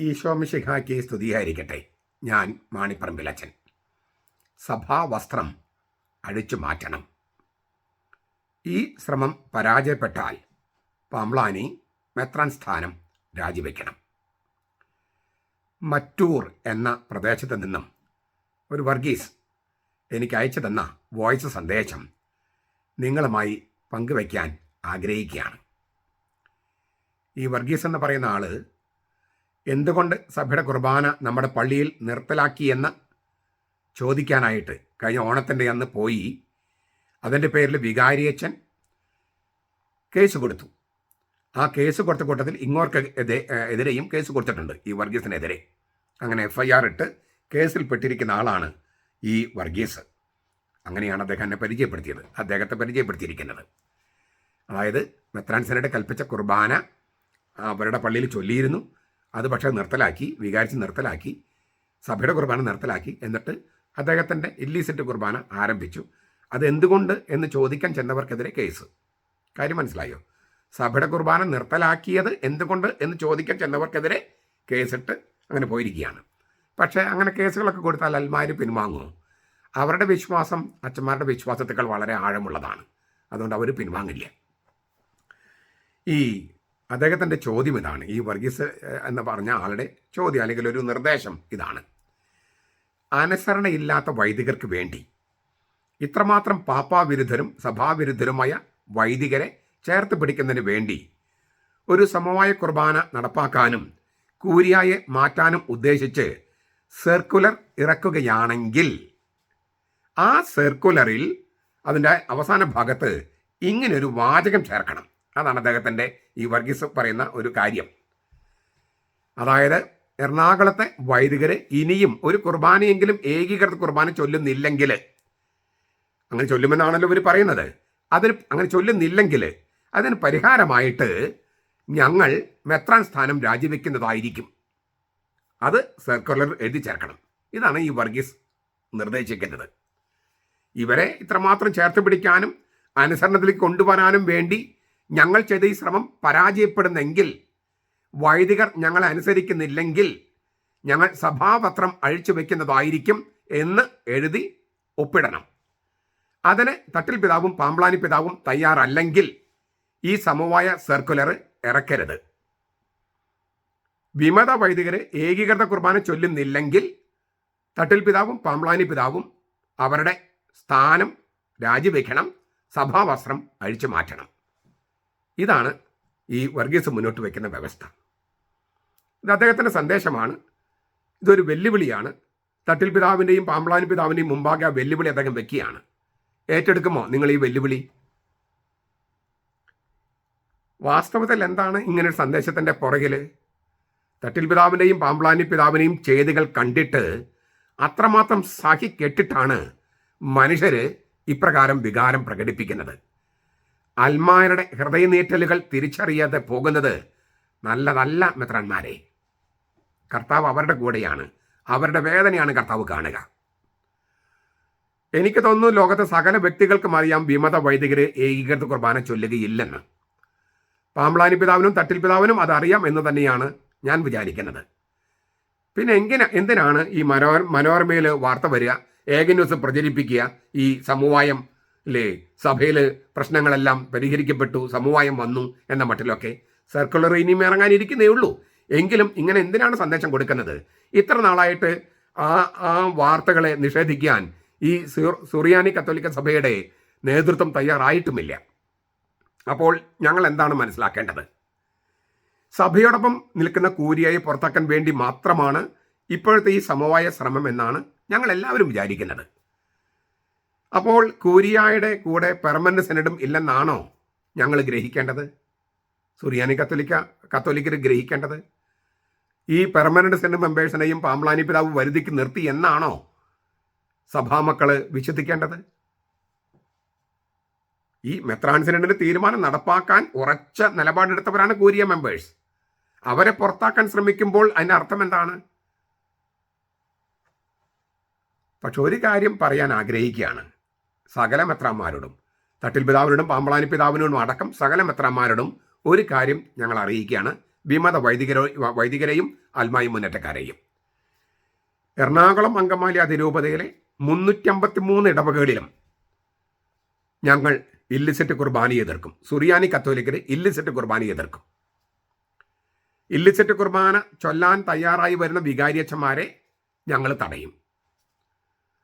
ഈശോമിശിഹായ്ക്ക് സ്തുതിയായിരിക്കട്ടെ ഞാൻ മാണിപ്പറമ്പിലച്ചൻ സഭാവസ്ത്രം അഴിച്ചു മാറ്റണം. ഈ ശ്രമം പരാജയപ്പെട്ടാൽ പാംളാനി മെത്രാൻ സ്ഥാനം രാജിവെക്കണം. മറ്റൂർ എന്ന പ്രദേശത്ത് നിന്നും ഒരു വർഗീസ് എനിക്ക് അയച്ചു തന്ന വോയിസ് സന്ദേശം നിങ്ങളുമായി പങ്കുവയ്ക്കാൻ ആഗ്രഹിക്കുകയാണ്. ഈ വർഗീസ് എന്ന് പറയുന്ന ആൾ എന്തുകൊണ്ട് സഭയുടെ കുർബാന നമ്മുടെ പള്ളിയിൽ നിർത്തലാക്കിയെന്ന് ചോദിക്കാനായിട്ട് കഴിഞ്ഞ ഓണത്തിന്റെ അന്ന് പോയി. അതിന്റെ പേരിൽ വികാരിയച്ഛൻ കേസ് കൊടുത്തു. ആ കേസ് കൊടുത്ത കൂട്ടത്തിൽ ഇങ്ങോർക്ക് എതിരെയും കേസ് കൊടുത്തിട്ടുണ്ട് ഈ വർഗീസിനെതിരെ. അങ്ങനെ എഫ് ഐ ആർ ഇട്ട് കേസിൽ പെട്ടിരിക്കുന്ന ആളാണ് ഈ വർഗീസ്. അങ്ങനെയാണ് അദ്ദേഹം എന്നെ പരിചയപ്പെടുത്തിയത്. അദ്ദേഹത്തെ പരിചയപ്പെടുത്തിയിരിക്കുന്നത്. അതായത് മെത്രാൻസനയുടെ കൽപ്പിച്ച കുർബാന അവരുടെ പള്ളിയിൽ ചൊല്ലിയിരുന്നു. അത് പക്ഷേ നിർത്തലാക്കി വികാരിച്ച് നിർത്തലാക്കി സഭയുടെ കുർബാന നിർത്തലാക്കി എന്നിട്ട് അദ്ദേഹത്തിന്റെ ഇല്ലീസിറ്റ് കുർബാന ആരംഭിച്ചു. അത് എന്തുകൊണ്ട് എന്ന് ചോദിക്കാൻ ചെന്നവർക്കെതിരെ കേസ്. കാര്യം മനസ്സിലായോ? സഭയുടെ കുർബാന നിർത്തലാക്കിയത് എന്തുകൊണ്ട് എന്ന് ചോദിക്കാൻ ചെന്നവർക്കെതിരെ കേസിട്ട് അങ്ങനെ പോയിരിക്കുകയാണ്. പക്ഷേ അങ്ങനെ കേസുകളൊക്കെ കൊടുത്താൽ അൽമാർ പിൻവാങ്ങുമോ? അവരുടെ വിശ്വാസം അച്ഛന്മാരുടെ വിശ്വാസത്തേക്കാൾ വളരെ ആഴമുള്ളതാണ്. അതുകൊണ്ട് അവർ പിൻവാങ്ങില്ല. ഈ അദ്ദേഹത്തിന്റെ ചോദ്യം ഇതാണ്. ഈ വർഗീസ് എന്ന് പറഞ്ഞ ആളുടെ ചോദ്യം അല്ലെങ്കിൽ ഒരു നിർദ്ദേശം ഇതാണ്. അനുസരണയില്ലാത്ത വൈദികർക്ക് വേണ്ടി ഇത്രമാത്രം പാപ്പാവിരുദ്ധരും സഭാവിരുദ്ധരുമായ വൈദികരെ ചേർത്ത് പിടിക്കുന്നതിന് വേണ്ടി ഒരു സമവായ കുർബാന നടപ്പാക്കാനും കൂരിയായെ മാറ്റാനും ഉദ്ദേശിച്ച് സർക്കുലർ ഇറക്കുകയാണെങ്കിൽ ആ സർക്കുലറിൽ അതിന്റെ അവസാന ഭാഗത്ത് ഇങ്ങനൊരു വാചകം ചേർക്കണം. അതാണ് അദ്ദേഹത്തിന്റെ ഈ വർഗീസ് പറയുന്ന ഒരു കാര്യം. അതായത് എറണാകുളത്തെ വൈദികര് ഇനിയും ഒരു കുർബാനയെങ്കിലും ഏകീകൃത കുർബാന ചൊല്ലുന്നില്ലെങ്കിൽ അങ്ങനെ ചൊല്ലുമെന്നാണല്ലോ ഇവർ പറയുന്നത്. അതിന് അങ്ങനെ ചൊല്ലുന്നില്ലെങ്കിൽ അതിന് പരിഹാരമായിട്ട് ഞങ്ങൾ മെത്രാൻ സ്ഥാനം രാജിവെക്കുന്നതായിരിക്കും. അത് സർക്കുലർ എഴുതി ചേർക്കണം. ഇതാണ് ഈ വർഗീസ് നിർദ്ദേശിക്കുന്നത്. ഇവരെ ഇത്രമാത്രം ചേർത്ത് പിടിക്കാനും അനുസരണത്തിലേക്ക് കൊണ്ടുവരാനും വേണ്ടി ഞങ്ങൾ ചെയ്ത ഈ ശ്രമം പരാജയപ്പെടുന്നെങ്കിൽ വൈദികർ ഞങ്ങളെ അനുസരിക്കുന്നില്ലെങ്കിൽ ഞങ്ങൾ സഭാപത്രം അഴിച്ചു വെക്കുന്നതായിരിക്കും എന്ന് എഴുതി ഒപ്പിടണം. അതിന് തട്ടിൽ പിതാവും പാമ്പ്ലാനി പിതാവും തയ്യാറല്ലെങ്കിൽ ഈ സമവായ സർക്കുലർ ഇറക്കരുത്. വിമത വൈദികര് ഏകീകൃത കുർബാന ചൊല്ലുന്നില്ലെങ്കിൽ തട്ടിൽ പിതാവും പാമ്പ്ലാനി പിതാവും അവരുടെ സ്ഥാനം രാജിവെക്കണം സഭാവസ്ത്രം അഴിച്ചു മാറ്റണം. ഇതാണ് ഈ വർഗീസ് മുന്നോട്ട് വയ്ക്കുന്ന വ്യവസ്ഥ. ഇത് അദ്ദേഹത്തിന്റെ സന്ദേശമാണ്. ഇതൊരു വെല്ലുവിളിയാണ്. തട്ടിൽ പിതാവിന്റെയും പാമ്പളാൻ പിതാവിന്റെയും മുമ്പാകെ ആ വെല്ലുവിളി അദ്ദേഹം വെക്കുകയാണ്. ഏറ്റെടുക്കുമോ നിങ്ങൾ ഈ വെല്ലുവിളി? വാസ്തവത്തിൽ എന്താണ് ഇങ്ങനൊരു സന്ദേശത്തിന്റെ പുറകിൽ തട്ടിൽ പിതാവിന്റെയും പാമ്പളാനി പിതാവിനെയും ചെയ്തികൾ കണ്ടിട്ട് അത്രമാത്രം സഹി കെട്ടിട്ടാണ് മനുഷ്യർ ഇപ്രകാരം വികാരം പ്രകടിപ്പിക്കുന്നത്. അൽമാരുടെ ഹൃദയനീറ്റലുകൾ തിരിച്ചറിയാതെ പോകുന്നത് നല്ലതല്ല മിത്രന്മാരെ. കർത്താവ് അവരുടെ കൂടെയാണ്. അവരുടെ വേദനയാണ് കർത്താവ് കാണുക. എനിക്ക് തോന്നുന്നു ലോകത്തെ സകല വ്യക്തികൾക്കും അറിയാം വിമത വൈദികര് ഏകീകൃത കുർബാന ചൊല്ലുകയില്ലെന്ന്. പാമ്പളാനി പിതാവിനും തട്ടിൽ പിതാവിനും അതറിയാം എന്ന് തന്നെയാണ് ഞാൻ വിചാരിക്കുന്നത്. പിന്നെ എങ്ങനെ എന്തിനാണ് ഈ മനോ മനോരമയിൽ വാർത്ത വരിക ഏക ന്യൂസ് പ്രചരിപ്പിക്കുക ഈ സമവായം അല്ലേ സഭയിൽ പ്രശ്നങ്ങളെല്ലാം പരിഹരിക്കപ്പെട്ടു സമവായം വന്നു എന്ന മട്ടിലൊക്കെ സർക്കുലർ ഇനിയും ഇറങ്ങാനിരിക്കുന്നേ ഉള്ളൂ. എങ്കിലും ഇങ്ങനെ എന്തിനാണ് സന്ദേശം കൊടുക്കുന്നത്? ഇത്ര നാളായിട്ട് ആ ആ വാർത്തകളെ നിഷേധിക്കാൻ ഈ സുറിയാനി കത്തോലിക്ക സഭയുടെ നേതൃത്വം തയ്യാറായിട്ടുമില്ല. അപ്പോൾ ഞങ്ങൾ എന്താണ് മനസ്സിലാക്കേണ്ടത്? സഭയോടൊപ്പം നിൽക്കുന്ന കൂരിയായി പുറത്താക്കാൻ വേണ്ടി മാത്രമാണ് ഇപ്പോഴത്തെ ഈ സമവായ ശ്രമം എന്നാണ് ഞങ്ങൾ എല്ലാവരും വിചാരിക്കുന്നത്. അപ്പോൾ കൂരിയായുടെ കൂടെ പെർമനന്റ് സെനഡും ഇല്ലെന്നാണോ ഞങ്ങൾ ഗ്രഹിക്കേണ്ടത്? സുറിയാനി കത്തോലിക്ക കത്തോലിക്കർ ഗ്രഹിക്കേണ്ടത്? ഈ പെർമനന്റ് സെനഡ് മെമ്പേഴ്സിനെയും പാമ്പ്ലാനി പിതാവ് വരുതിക്ക് നിർത്തി എന്നാണോ സഭാമക്കൾ വിശ്വസിക്കേണ്ടത്? ഈ മെത്രാൻ സെനഡിന്റെ തീരുമാനം നടപ്പാക്കാൻ ഉറച്ച നിലപാടെടുത്തവരാണ് കൂരിയ മെമ്പേഴ്സ് അവരെ പുറത്താക്കാൻ ശ്രമിക്കുമ്പോൾ അതിന്റെ അർത്ഥം എന്താണ്? പക്ഷെ ഒരു കാര്യം പറയാൻ ആഗ്രഹിക്കുകയാണ്. സകല മെത്രാന്മാരോടും തട്ടിൽ പിതാവിനോടും പാമ്പളാനി പിതാവിനോടും അടക്കം സകല മെത്രാന്മാരോടും ഒരു കാര്യം ഞങ്ങൾ അറിയിക്കുകയാണ്. വിമത വൈദികരോ വൈദികരെയും അൽമായി മുന്നേറ്റക്കാരെയും. എറണാകുളം അങ്കമാലി അതിരൂപതയിലെ മുന്നൂറ്റമ്പത്തി മൂന്ന് ഇടവകകളിലും ഞങ്ങൾ ഇല്ലിസെറ്റ് കുർബാനി എതിർക്കും. സുറിയാനി കത്തോലിക്കര് ഇല്ലിസെറ്റ് കുർബാനി എതിർക്കും. ഇല്ലിസെറ്റ് കുർബാന ചൊല്ലാൻ തയ്യാറായി വരുന്ന വികാരിയച്ഛന്മാരെ ഞങ്ങൾ തടയും.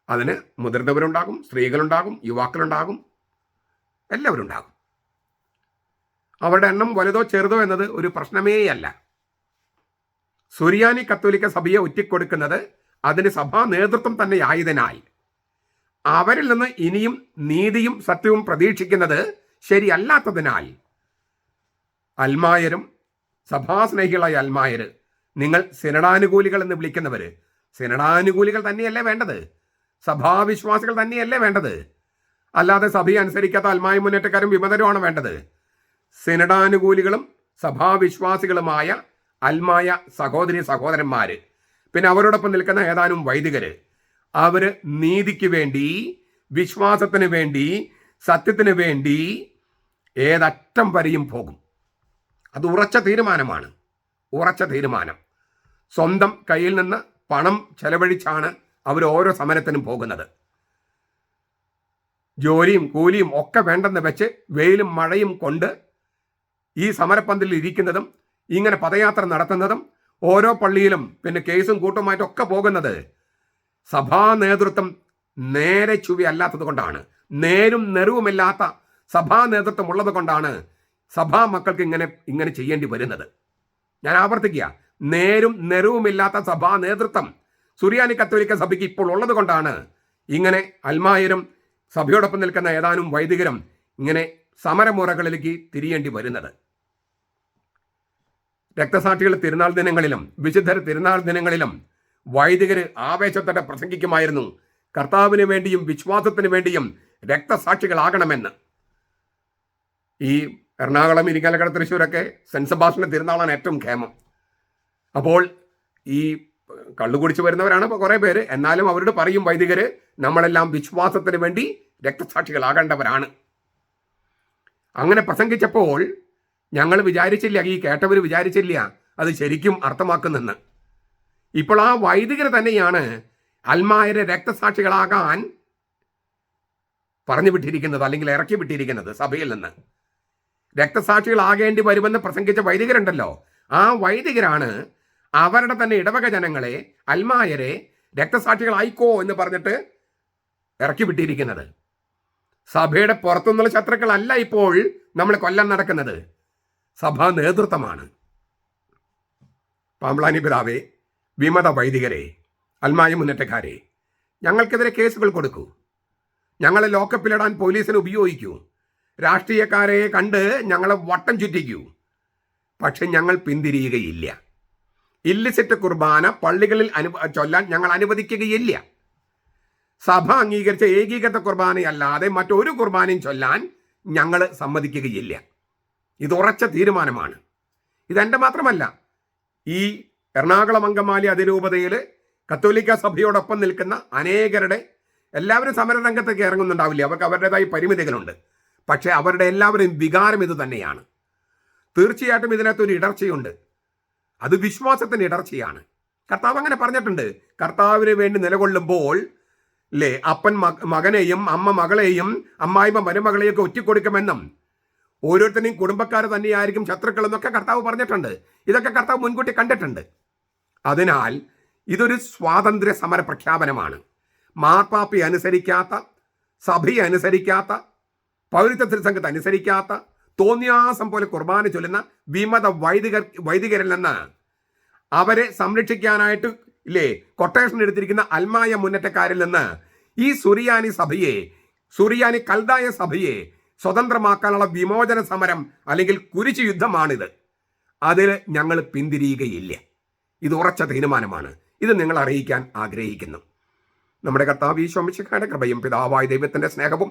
അതിന് മുതിർന്നവരുണ്ടാകും സ്ത്രീകളുണ്ടാകും യുവാക്കളുണ്ടാകും എല്ലാവരും ഉണ്ടാകും അവരുടെ എണ്ണം വലുതോ ചെറുതോ എന്നത് ഒരു പ്രശ്നമേയല്ല. സുറിയാനി കത്തോലിക്ക സഭയെ ഒറ്റിക്കൊടുക്കുന്നത് അതിന് സഭാ നേതൃത്വം തന്നെ ആയതിനാൽ. അവരിൽ നിന്ന് ഇനിയും നീതിയും സത്യവും പ്രതീക്ഷിക്കുന്നത് ശരിയല്ലാത്തതിനാൽ. അൽമായരും സഭാസ്നേഹികളായ അൽമായര് നിങ്ങൾ സിനഡാനുകൂലികൾ എന്ന് വിളിക്കുന്നവര് സിനഡാനുകൂലികൾ തന്നെയല്ലേ വേണ്ടത്? സഭാവിശ്വാസികൾ തന്നെയല്ലേ വേണ്ടത്? അല്ലാതെ സഭയെ അനുസരിക്കാത്ത അൽമായ മുന്നേറ്റക്കാരും വിമതരുമാണ് വേണ്ടത്. സിനഡാനുകൂലികളും സഭാവിശ്വാസികളുമായ അൽമായ സഹോദരി സഹോദരന്മാര് പിന്നെ അവരോടൊപ്പം നിൽക്കുന്ന ഏതാനും വൈദികര് അവർ നീതിക്ക് വേണ്ടി വിശ്വാസത്തിന് വേണ്ടി സത്യത്തിന് വേണ്ടി ഏതറ്റം വരെയും പോകും. അത് ഉറച്ച തീരുമാനമാണ്. ഉറച്ച തീരുമാനം. സ്വന്തം കയ്യിൽ നിന്ന് പണം ചെലവഴിച്ചാണ് അവർ ഓരോ സമരത്തിനും പോകുന്നത്. ജോലിയും കൂലിയും ഒക്കെ വേണ്ടെന്ന് വെച്ച് വെയിലും മഴയും കൊണ്ട് ഈ സമരപ്പന്തലിൽ ഇരിക്കുന്നതും ഇങ്ങനെ പദയാത്ര നടത്തുന്നതും ഓരോ പള്ളിയിലും പിന്നെ കേസും കൂട്ടുമായിട്ടൊക്കെ പോകുന്നത് സഭാ നേതൃത്വം നേരെ ചുവി അല്ലാത്തത് കൊണ്ടാണ്. നേരും നെറിവുമില്ലാത്ത സഭാ നേതൃത്വം ഉള്ളത് കൊണ്ടാണ് സഭാ മക്കൾക്ക് ഇങ്ങനെ ഇങ്ങനെ ചെയ്യേണ്ടി വരുന്നത്. ഞാൻ ആവർത്തിക്കുക. നേരും നെറിവുമില്ലാത്ത സഭാ നേതൃത്വം സുറിയാനി കത്തോലിക്ക സഭയ്ക്ക് ഇപ്പോൾ ഉള്ളത് കൊണ്ടാണ് ഇങ്ങനെ അൽമായരും സഭയോടൊപ്പം നിൽക്കുന്ന ഏതാനും വൈദികരും ഇങ്ങനെ സമരമുറകളിലേക്ക് തിരിയേണ്ടി വരുന്നത്. രക്തസാക്ഷികൾ തിരുനാൾ ദിനങ്ങളിലും വിശുദ്ധർ തിരുനാൾ ദിനങ്ങളിലും വൈദികർ ആവേശത്തോടെ പ്രസംഗിക്കുമായിരുന്നു. കർത്താവിന് വേണ്ടിയും വിശ്വാസത്തിന് വേണ്ടിയും രക്തസാക്ഷികളാകണമെന്ന്. ഈ എറണാകുളം ഇരിങ്ങാലക്കട തൃശ്ശൂരൊക്കെ സെൻസഭാഷണ തിരുനാളാണ് ഏറ്റവും ക്ഷേമം. അപ്പോൾ ഈ കള്ളു കുടിച്ച് വരുന്നവരാണ് കുറേ പേര്. എന്നാലും അവരോട് പറയും വൈദികര് നമ്മളെല്ലാം വിശ്വാസത്തിന് വേണ്ടി രക്തസാക്ഷികളാകേണ്ടവരാണ്. അങ്ങനെ പ്രസംഗിച്ചപ്പോൾ ഞങ്ങൾ വിചാരിച്ചില്ല ഈ കേട്ടവർ വിചാരിച്ചില്ല അത് ശരിക്കും അർത്ഥമാക്കുന്നെന്ന്. ഇപ്പോൾ ആ വൈദികർ തന്നെയാണ് അൽമായരെ രക്തസാക്ഷികളാകാൻ പറഞ്ഞു വിട്ടിരിക്കുന്നത് അല്ലെങ്കിൽ ഇറക്കി വിട്ടിരിക്കുന്നത് സഭയിൽ നിന്ന്. രക്തസാക്ഷികളാകേണ്ടി വരുമെന്ന് പ്രസംഗിച്ച വൈദികരുണ്ടല്ലോ. ആ വൈദികരാണ് അവരുടെ തന്നെ ഇടവക ജനങ്ങളെ അൽമായരെ രക്തസാക്ഷികളായിക്കോ എന്ന് പറഞ്ഞിട്ട് ഇറക്കി വിട്ടിരിക്കുന്നത്. സഭയുടെ പുറത്തുനിന്നുള്ള ശത്രുക്കളല്ല ഇപ്പോൾ നമ്മൾ കൊല്ലം നടക്കുന്നത്. സഭാ നേതൃത്വമാണ്. പാമ്പളാനി പിതാവേ വിമത വൈദികരെ അൽമായ മുന്നേറ്റക്കാരെ ഞങ്ങൾക്കെതിരെ കേസുകൾ കൊടുക്കൂ. ഞങ്ങളെ ലോക്കപ്പിലിടാൻ പോലീസിനെ ഉപയോഗിക്കൂ. രാഷ്ട്രീയക്കാരെ കണ്ട് ഞങ്ങളെ വട്ടം ചുറ്റിക്കൂ. പക്ഷെ ഞങ്ങൾ പിന്തിരിയുകയില്ല. ഇല്ലിസിറ്റ് കുർബാന പള്ളികളിൽ അനു ചൊല്ലാൻ ഞങ്ങൾ അനുവദിക്കുകയില്ല. സഭ അംഗീകരിച്ച ഏകീകൃത കുർബാനയല്ലാതെ മറ്റൊരു കുർബാനയും ചൊല്ലാൻ ഞങ്ങൾ സമ്മതിക്കുകയില്ല. ഇത് ഉറച്ച തീരുമാനമാണ്. ഇതെന്റെ മാത്രമല്ല ഈ എറണാകുളം അങ്കമാലി അതിരൂപതയിൽ കത്തോലിക്ക സഭയോടൊപ്പം നിൽക്കുന്ന അനേകരുടെ എല്ലാവരും സമരരംഗത്തേക്ക് ഇറങ്ങുന്നുണ്ടാവില്ല? അവർക്ക് അവരുടേതായ പരിമിതികളുണ്ട്. പക്ഷേ അവരുടെ എല്ലാവരും വികാരം ഇത് തന്നെയാണ്. തീർച്ചയായിട്ടും ഇതിനകത്തൊരു ഇടർച്ചയുണ്ട്. അത് വിശ്വാസത്തിന്റെ ഇടർച്ചയാണ്. കർത്താവ് അങ്ങനെ പറഞ്ഞിട്ടുണ്ട്. കർത്താവിന് വേണ്ടി നിലകൊള്ളുമ്പോൾ അല്ലേ അപ്പൻ മകനെയും അമ്മ മകളെയും അമ്മായിമ്മ മരുമകളെയും ഒക്കെ ഒറ്റിക്കൊടുക്കുമെന്നും ഓരോരുത്തരെയും കുടുംബക്കാർ തന്നെയായിരിക്കും ശത്രുക്കൾ എന്നൊക്കെ കർത്താവ് പറഞ്ഞിട്ടുണ്ട്. ഇതൊക്കെ കർത്താവ് മുൻകൂട്ടി കണ്ടിട്ടുണ്ട്. അതിനാൽ ഇതൊരു സ്വാതന്ത്ര്യ സമര പ്രഖ്യാപനമാണ്. മാർപ്പാപ്പി അനുസരിക്കാത്ത സഭയെ അനുസരിക്കാത്ത പൗരത്വ തിരുസംഘത്തെ അനുസരിക്കാത്ത തോന്നിയാസം പോലെ കുർബാന ചൊല്ലുന്ന വിമത വൈദികർ വൈദികരിൽ നിന്ന് അവരെ സംരക്ഷിക്കാനായിട്ട് ഇല്ലേ കൊട്ടേഷൻ എടുത്തിരിക്കുന്ന അൽമായ മുന്നേറ്റക്കാരിൽ നിന്ന് ഈ സുറിയാനി സഭയെ സുറിയാനി കൽദായ സഭയെ സ്വതന്ത്രമാക്കാനുള്ള വിമോചന സമരം അല്ലെങ്കിൽ കുരിശു യുദ്ധമാണിത്. അതിൽ ഞങ്ങൾ പിന്തിരിയുകയില്ല. ഇത് ഉറച്ച തീരുമാനമാണ്. ഇത് നിങ്ങൾ അറിയിക്കാൻ ആഗ്രഹിക്കുന്നു. നമ്മുടെ കർത്താവ് ഈശോമിശിഖയുടെ കൃപയും പിതാവായ ദൈവത്തിന്റെ സ്നേഹവും